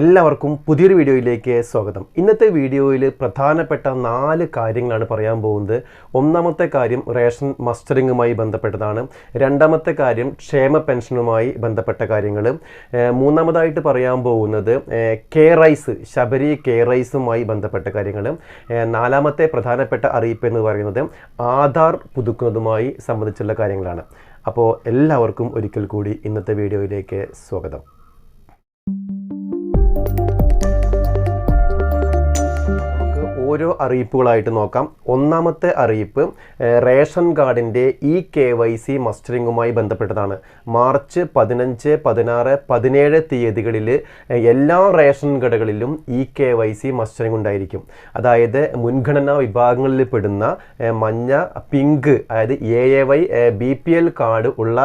എല്ലാവർക്കും പുതിയൊരു വീഡിയോയിലേക്ക് സ്വാഗതം. ഇന്നത്തെ വീഡിയോയിൽ പ്രധാനപ്പെട്ട നാല് കാര്യങ്ങളാണ് പറയാൻ പോകുന്നത്. ഒന്നാമത്തെ കാര്യം റേഷൻ മസ്റ്ററിങ്ങുമായി ബന്ധപ്പെട്ടതാണ്. രണ്ടാമത്തെ കാര്യം ക്ഷേമ പെൻഷനുമായി ബന്ധപ്പെട്ട കാര്യങ്ങൾ. മൂന്നാമതായിട്ട് പറയാൻ പോകുന്നത് കെ റൈസ് ശബരി കെ റൈസുമായി ബന്ധപ്പെട്ട കാര്യങ്ങൾ. നാലാമത്തെ പ്രധാനപ്പെട്ട അറിയിപ്പ് എന്ന് പറയുന്നത് ആധാർ പുതുക്കുന്നതുമായി സംബന്ധിച്ചുള്ള കാര്യങ്ങളാണ്. അപ്പോൾ എല്ലാവർക്കും ഒരിക്കൽ കൂടി ഇന്നത്തെ വീഡിയോയിലേക്ക് സ്വാഗതം. ഓരോ അറിയിപ്പുകളായിട്ട് നോക്കാം. ഒന്നാമത്തെ അറിയിപ്പ് റേഷൻ കാർഡിന്റെ ഇ കെ വൈ സി മസ്റ്ററിങ്ങുമായി ബന്ധപ്പെട്ടതാണ്. മാർച്ച് പതിനഞ്ച് പതിനാറ് പതിനേഴ് തീയതികളിൽ എല്ലാ റേഷൻ കടകളിലും E K Y C mustering ഉണ്ടായിരിക്കും. അതായത് മുൻഗണനാ വിഭാഗങ്ങളിൽ പെടുന്ന മഞ്ഞ പിങ്ക് അതായത് A A Y B P L card ഉള്ള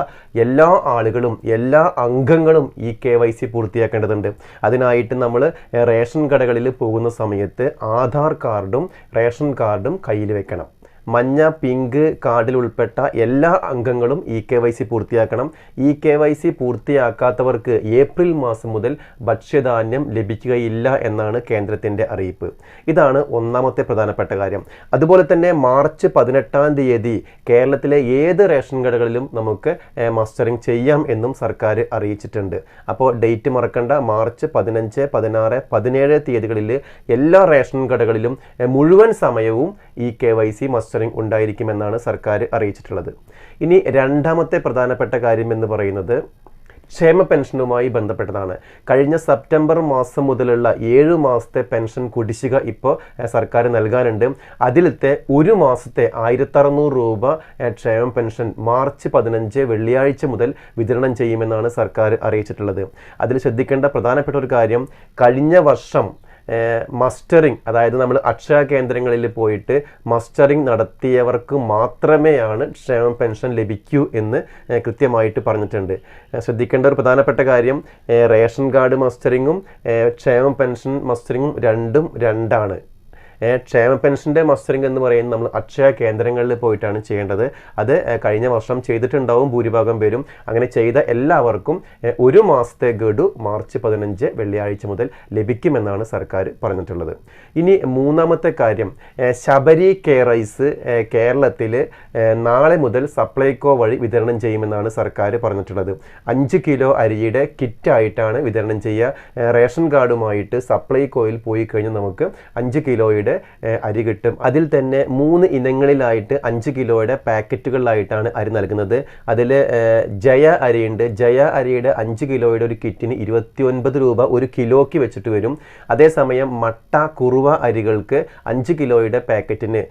എല്ലാ ആളുകളും എല്ലാ അംഗങ്ങളും ഇ കെ വൈ സി പൂർത്തിയാക്കേണ്ടതുണ്ട്. അതിനായിട്ട് നമ്മൾ റേഷൻ കടകളിൽ പോകുന്ന സമയത്ത് ആധാർ കാർഡും റേഷൻ കാർഡും കയ്യിൽ വെക്കണം. മഞ്ഞ പിങ്ക് കാർഡിൽ ഉൾപ്പെട്ട എല്ലാ അംഗങ്ങളും ഇ കെ വൈ സി പൂർത്തിയാക്കണം. ഇ കെ വൈ സി പൂർത്തിയാക്കാത്തവർക്ക് ഏപ്രിൽ മാസം മുതൽ ഭക്ഷ്യധാന്യം ലഭിക്കുകയില്ല എന്നാണ് കേന്ദ്രത്തിന്റെ അറിയിപ്പ്. ഇതാണ് ഒന്നാമത്തെ പ്രധാനപ്പെട്ട കാര്യം. അതുപോലെ തന്നെ മാർച്ച് പതിനെട്ടാം തീയതി കേരളത്തിലെ ഏത് റേഷൻ കടകളിലും നമുക്ക് മസ്റ്ററിംഗ് ചെയ്യാം എന്നും സർക്കാർ അറിയിച്ചിട്ടുണ്ട്. അപ്പോൾ ഡേറ്റ് മറക്കണ്ട. മാർച്ച് പതിനഞ്ച് പതിനാറ് പതിനേഴ് തീയതികളിൽ എല്ലാ റേഷൻ കടകളിലും മുഴുവൻ സമയവും E K Y C mustering ഉണ്ടായിരിക്കുമെന്നാണ് സർക്കാർ അറിയിച്ചിട്ടുള്ളത്. ഇനി രണ്ടാമത്തെ പ്രധാനപ്പെട്ട കാര്യം എന്ന് പറയുന്നത് ക്ഷേമ പെൻഷനുമായി ബന്ധപ്പെട്ടതാണ്. കഴിഞ്ഞ സെപ്റ്റംബർ മാസം മുതലുള്ള ഏഴ് മാസത്തെ പെൻഷൻ കുടിശ്ശിക ഇപ്പോൾ സർക്കാർ നൽകാനുണ്ട്. അതിലത്തെ ഒരു മാസത്തെ ആയിരത്തറുന്നൂറ് രൂപ ക്ഷേമ പെൻഷൻ മാർച്ച് പതിനഞ്ച് വെള്ളിയാഴ്ച മുതൽ വിതരണം ചെയ്യുമെന്നാണ് സർക്കാർ അറിയിച്ചിട്ടുള്ളത്. അതിൽ ശ്രദ്ധിക്കേണ്ട പ്രധാനപ്പെട്ട ഒരു കാര്യം കഴിഞ്ഞ വർഷം മസ്റ്ററിംഗ് അതായത് നമ്മൾ അക്ഷയ കേന്ദ്രങ്ങളിൽ പോയിട്ട് മസ്റ്ററിങ് നടത്തിയവർക്ക് മാത്രമേയാണ് ക്ഷേമ പെൻഷൻ ലഭിക്കൂ എന്ന് കൃത്യമായിട്ട് പറഞ്ഞിട്ടുണ്ട്. ശ്രദ്ധിക്കേണ്ട ഒരു പ്രധാനപ്പെട്ട കാര്യം റേഷൻ കാർഡ് മസ്റ്ററിങ്ങും ക്ഷേമ പെൻഷൻ മസ്റ്ററിങ്ങും രണ്ടും രണ്ടാണ്. ക്ഷേമ പെൻഷന്റെ മസ്റ്ററിംഗ് എന്ന് പറയുന്നത് നമ്മൾ അക്ഷയ കേന്ദ്രങ്ങളിൽ പോയിട്ടാണ് ചെയ്യേണ്ടത്. അത് കഴിഞ്ഞ വർഷം ചെയ്തിട്ടുണ്ടാവും ഭൂരിഭാഗം പേരും. അങ്ങനെ ചെയ്ത എല്ലാവർക്കും ഒരു മാസത്തെ ഗഡു മാർച്ച് പതിനഞ്ച് വെള്ളിയാഴ്ച മുതൽ ലഭിക്കുമെന്നാണ് സർക്കാർ പറഞ്ഞിട്ടുള്ളത്. ഇനി മൂന്നാമത്തെ കാര്യം ശബരി കെയറൈസ് കേരളത്തിൽ നാളെ മുതൽ സപ്ലൈകോ വഴി വിതരണം ചെയ്യുമെന്നാണ് സർക്കാർ പറഞ്ഞിട്ടുള്ളത്. അഞ്ച് കിലോ അരിയുടെ കിറ്റായിട്ടാണ് വിതരണം ചെയ്യുക. റേഷൻ കാർഡുമായിട്ട് സപ്ലൈകോയിൽ പോയി കഴിഞ്ഞാൽ നമുക്ക് അഞ്ച് കിലോയുടെ ഏഹ് അരി കിട്ടും. അതിൽ തന്നെ മൂന്ന് ഇനങ്ങളിലായിട്ട് അഞ്ച് കിലോയുടെ പാക്കറ്റുകളിലായിട്ടാണ് അരി നൽകുന്നത്. അതിൽ ജയ അരിയുണ്ട്. ജയ അരിയുടെ അഞ്ച് കിലോയുടെ ഒരു കിറ്റിന് ഇരുപത്തി ഒൻപത് രൂപ ഒരു കിലോയ്ക്ക് വെച്ചിട്ട് വരും. അതേസമയം മട്ട കുറുവ അരികൾക്ക് അഞ്ച് കിലോയുടെ പാക്കറ്റിന്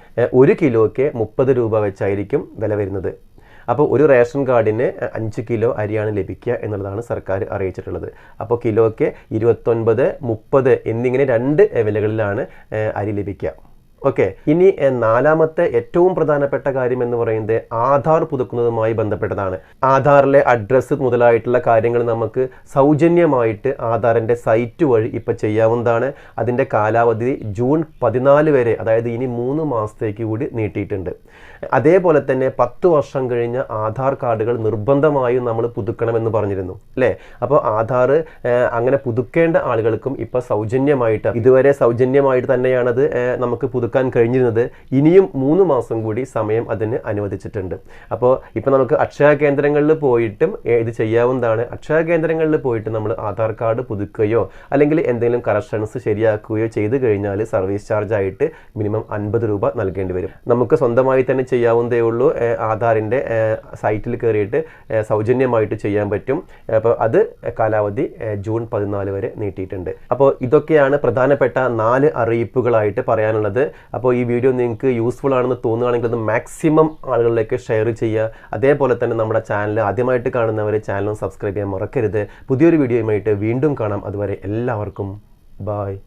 ഒരു കിലോയ്ക്ക് മുപ്പത് രൂപ വെച്ചായിരിക്കും വില വരുന്നത്. അപ്പോൾ ഒരു റേഷൻ കാർഡിന് അഞ്ച് കിലോ അരിയാണ് ലഭിക്കുക എന്നുള്ളതാണ് സർക്കാർ അറിയിച്ചിട്ടുള്ളത്. അപ്പോൾ കിലോയ്ക്ക് ഇരുപത്തൊൻപത് മുപ്പത് എന്നിങ്ങനെ രണ്ട് വിലകളിലാണ് അരി ലഭിക്കുക. ഓക്കെ ഇനി നാലാമത്തെ ഏറ്റവും പ്രധാനപ്പെട്ട കാര്യം എന്ന് പറയുന്നത് ആധാർ പുതുക്കുന്നതുമായി ബന്ധപ്പെട്ടതാണ്. ആധാറിലെ അഡ്രസ്സ് മുതലായിട്ടുള്ള കാര്യങ്ങൾ നമുക്ക് സൗജന്യമായിട്ട് ആധാറിന്റെ സൈറ്റ് വഴി ഇപ്പോൾ ചെയ്യാവുന്നതാണ്. അതിന്റെ കാലാവധി ജൂൺ പതിനാല് വരെ അതായത് ഇനി മൂന്ന് മാസത്തേക്ക് കൂടി നീട്ടിയിട്ടുണ്ട്. അതേപോലെ തന്നെ പത്ത് വർഷം കഴിഞ്ഞ ആധാർ കാർഡുകൾ നിർബന്ധമായും നമ്മൾ പുതുക്കണമെന്ന് പറഞ്ഞിരുന്നു അല്ലേ? അപ്പോൾ ആധാർ അങ്ങനെ പുതുക്കേണ്ട ആളുകൾക്കും ഇപ്പോൾ സൗജന്യമായിട്ട് ഇതുവരെ സൗജന്യമായിട്ട് തന്നെയാണത് നമുക്ക് നമുക്ക് പുതുക്കാൻ കഴിഞ്ഞിരുന്നത് ഇനിയും മൂന്ന് മാസം കൂടി സമയം അതിന് അനുവദിച്ചിട്ടുണ്ട്. അപ്പോൾ ഇപ്പോൾ നമുക്ക് അക്ഷയ കേന്ദ്രങ്ങളിൽ പോയിട്ടും ഇത് ചെയ്യാവുന്നതാണ്. അക്ഷയ കേന്ദ്രങ്ങളിൽ പോയിട്ട് നമ്മൾ ആധാർ കാർഡ് പുതുക്കുകയോ അല്ലെങ്കിൽ എന്തെങ്കിലും കറക്ഷൻസ് ശരിയാക്കുകയോ ചെയ്തു കഴിഞ്ഞാൽ സർവീസ് ചാർജ് ആയിട്ട് മിനിമം അൻപത് രൂപ നൽകേണ്ടി വരും. നമുക്ക് സ്വന്തമായി തന്നെ ചെയ്യാവുന്നതേ ഉള്ളൂ. ആധാറിന്റെ സൈറ്റിൽ കയറിയിട്ട് സൗജന്യമായിട്ട് ചെയ്യാൻ പറ്റും. അപ്പോൾ അത് കാലാവധി ജൂൺ പതിനാല് വരെ നീട്ടിയിട്ടുണ്ട്. അപ്പോൾ ഇതൊക്കെയാണ് പ്രധാനപ്പെട്ട നാല് അറിയിപ്പുകളായിട്ട് പറയാനുള്ളത്. അപ്പോൾ ഈ വീഡിയോ നിങ്ങൾക്ക് യൂസ്ഫുൾ ആണെന്ന് തോന്നുകയാണെങ്കിൽ അത് മാക്സിമം ആളുകളിലേക്ക് ഷെയർ ചെയ്യുക. അതേപോലെ തന്നെ നമ്മുടെ ചാനൽ ആദ്യമായിട്ട് കാണുന്നവർ ചാനലും സബ്സ്ക്രൈബ് ചെയ്യാൻ മറക്കരുത്. പുതിയൊരു വീഡിയോയുമായിട്ട് വീണ്ടും കാണാം. അതുവരെ എല്ലാവർക്കും ബായ്